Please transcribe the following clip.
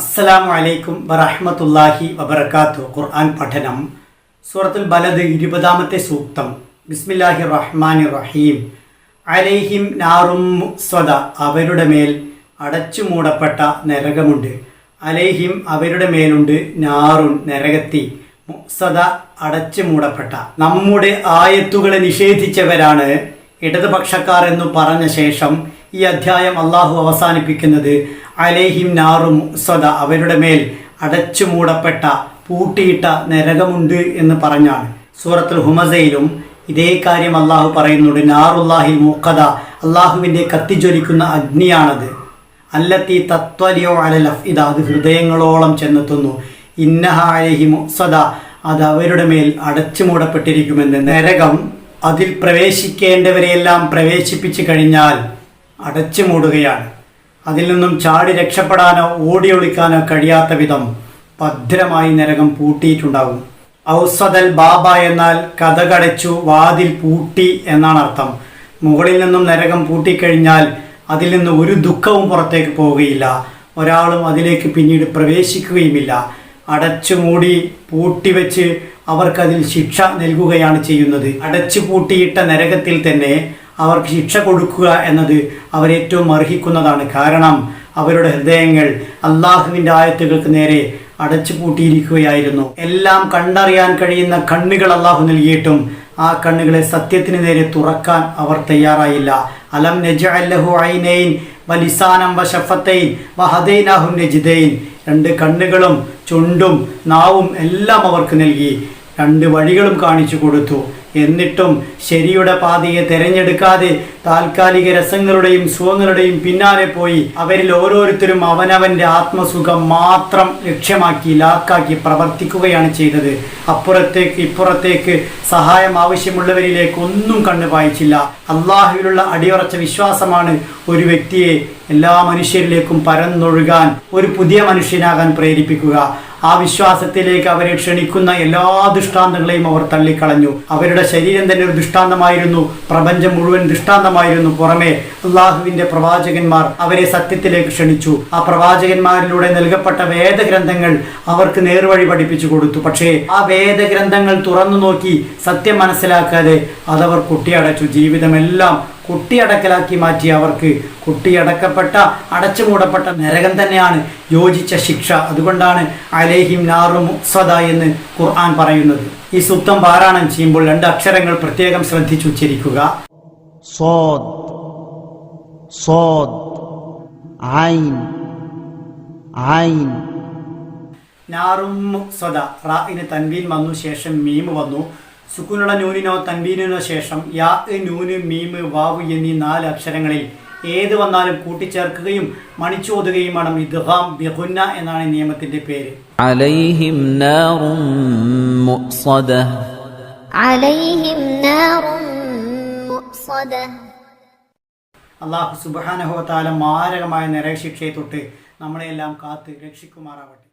അസ്സലാമു അലൈക്കും വറഹ്മത്തുള്ളാഹി വബർക്കാത്തു ഖുർആൻ പഠനം. സൂറത്തുൽ ബലദ് ഇരുപതാമത്തെ സൂക്തം. ബിസ്മില്ലാഹി റഹ്മാനി റഹീം. അലൈഹിം നാറും സ്വദ അവരുടെ മേൽ അടച്ചു മൂടപ്പെട്ട നരകമുണ്ട്. അലൈഹിം അവരുടെ മേലുണ്ട് നാറുൻ നരകത്തി. മുസദ അടച്ചു മൂടപ്പെട്ട. നമ്മുടെ ആയത്തുകളെ നിഷേധിച്ചവരാണ് ഇടതുപക്ഷക്കാർ എന്നു പറഞ്ഞ ശേഷം ഈ അധ്യായം അള്ളാഹു അവസാനിപ്പിക്കുന്നത് അലേഹിം നാറും സ്വത അവരുടെ മേൽ അടച്ചു മൂടപ്പെട്ട പൂട്ടിയിട്ട നരകമുണ്ട് എന്ന് പറഞ്ഞാണ്. സൂറത്തുൽ ഹുമസയിലും ഇതേ കാര്യം അള്ളാഹു പറയുന്നുണ്ട് നാറുല്ലാഹിൽ മുഖദ അള്ളാഹുവിന്റെ കത്തിജ്വലിക്കുന്ന അഗ്നിയാണത്. അല്ലത്തി തത്വലിയോ അലലഫ് ഇത് അത് ഹൃദയങ്ങളോളം ചെന്നെത്തുന്നു. ഇന്നഹ അലഹി മുസദ അത് അവരുടെ മേൽ അടച്ചു മൂടപ്പെട്ടിരിക്കുമെന്ന് നരകം അതിൽ പ്രവേശിക്കേണ്ടവരെയെല്ലാം പ്രവേശിപ്പിച്ചു കഴിഞ്ഞാൽ അടച്ചു മൂടുകയാണ്. അതിൽ നിന്നും ചാടി രക്ഷപ്പെടാനോ ഓടിയൊളിക്കാനോ കഴിയാത്ത വിധം ഭദ്രമായി നരകം പൂട്ടിയിട്ടുണ്ടാകും. ഔസദൽ ബാബ എന്നാൽ കഥകടച്ചു വാതിൽ പൂട്ടി എന്നാണ് അർത്ഥം. മുകളിൽ നിന്നും നരകം പൂട്ടിക്കഴിഞ്ഞാൽ അതിൽ നിന്ന് ഒരു ദുഃഖവും പുറത്തേക്ക് പോവുകയില്ല. ഒരാളും അതിലേക്ക് പിന്നീട് പ്രവേശിക്കുകയുമില്ല. അടച്ചു മൂടി പൂട്ടിവെച്ച് അവർക്കതിൽ ശിക്ഷ നൽകുകയാണ് ചെയ്യുന്നത്. അടച്ചു പൂട്ടിയിട്ട നരകത്തിൽ തന്നെ അവർക്ക് ശിക്ഷ കൊടുക്കുക എന്നത് അവരേറ്റവും അർഹിക്കുന്നതാണ്. കാരണം അവരുടെ ഹൃദയങ്ങൾ അള്ളാഹുവിന്റെ ആയത്തുകൾക്ക് നേരെ അടച്ചു പൂട്ടിയിരിക്കുകയായിരുന്നു എല്ലാം കണ്ടറിയാൻ കഴിയുന്ന കണ്ണുകൾ അള്ളാഹു നൽകിയിട്ടും ആ കണ്ണുകളെ സത്യത്തിന് നേരെ തുറക്കാൻ അവർ തയ്യാറായില്ല. അലം നജ അല്ലഹു ഐനൈൻ വലിസാനം വശഫത്തൈൻ വഹദൈനാഹു നജിദൈൻ. രണ്ട് കണ്ണുകളും ചുണ്ടും നാവും എല്ലാം അവർക്ക് നൽകി. രണ്ട് വഴികളും കാണിച്ചു കൊടുത്തു. എന്നിട്ടും ശരിയുടെ പാതയെ തിരഞ്ഞെടുക്കാതെ താൽക്കാലിക രസങ്ങളുടെയും സുഖങ്ങളുടെയും പിന്നാലെ പോയി അവരിൽ ഓരോരുത്തരും അവനവന്റെ ആത്മസുഖം മാത്രം ലക്ഷ്യമാക്കി ലാക്കാക്കി പ്രവർത്തിക്കുകയാണ് ചെയ്തത്. അപ്പുറത്തേക്ക് ഇപ്പുറത്തേക്ക് സഹായം ആവശ്യമുള്ളവരിലേക്ക് ഒന്നും കണ്ണു പായിച്ചില്ല. അള്ളാഹുവിലുള്ള അടിയുറച്ച വിശ്വാസമാണ് ഒരു വ്യക്തിയെ എല്ലാ മനുഷ്യരിലേക്കും പരന്നൊഴുകാൻ ഒരു പുതിയ മനുഷ്യനാകാൻ പ്രേരിപ്പിക്കുക. ആ വിശ്വാസത്തിലേക്ക് അവരെ ക്ഷണിക്കുന്ന എല്ലാ ദൃഷ്ടാന്തങ്ങളെയും അവർ തള്ളിക്കളഞ്ഞു. അവരുടെ ശരീരം തന്നെ ഒരു ദൃഷ്ടാന്തമായിരുന്നു. പ്രപഞ്ചം മുഴുവൻ ദൃഷ്ടാന്തമായിരുന്നു. പുറമെ അള്ളാഹുവിന്റെ പ്രവാചകന്മാർ അവരെ സത്യത്തിലേക്ക് ക്ഷണിച്ചു. ആ പ്രവാചകന്മാരിലൂടെ നൽകപ്പെട്ട വേദഗ്രന്ഥങ്ങൾ അവർക്ക് നേർവഴി പഠിപ്പിച്ചു കൊടുത്തു. പക്ഷേ ആ വേദഗ്രന്ഥങ്ങൾ തുറന്നു നോക്കി സത്യം മനസ്സിലാക്കാതെ അതവർ കുട്ടിയടച്ചു. ജീവിതമെല്ലാം കുട്ടിയടക്കലാക്കി മാറ്റി അവർക്ക് കുട്ടിയടക്കപ്പെട്ട അടച്ചുമൂടപ്പെട്ട നരകം തന്നെയാണ് യോജിച്ച ശിക്ഷ അതുകൊണ്ടാണ് അലേഹിം നാറും സദ എന്ന് ഖുർആൻ പറയുന്നത് ഈ സൂക്തം പാരായണം ചെയ്യുമ്പോൾ രണ്ട് അക്ഷരങ്ങൾ പ്രത്യേകം ശ്രദ്ധിച്ചുച്ചരിക്കുക صاد صاد عين عين നാറും സദ റാഇന് തൻവീൻ വന്നു ശേഷം മീം വന്നു സുക്കുനുള്ള ന്യൂനിനോ തൻബീനിനോ ശേഷം യാ നൂന് മീമ് വാവ് എന്നീ നാല് അക്ഷരങ്ങളിൽ ഏത് വന്നാലും കൂട്ടിച്ചേർക്കുകയും മണിച്ചോതുകയും വേണം ഇദ്ഹാം ബിഹുന്ന എന്നാണ് നിയമത്തിന്റെ പേര്. അലൈഹിം അലൈഹിം അള്ളാഹു സുബാനഹോ താലം മാരകമായ നരകശിക്ഷയെ തൊട്ട് നമ്മളെയെല്ലാം കാത്ത് രക്ഷിക്കുമാറാവട്ടെ.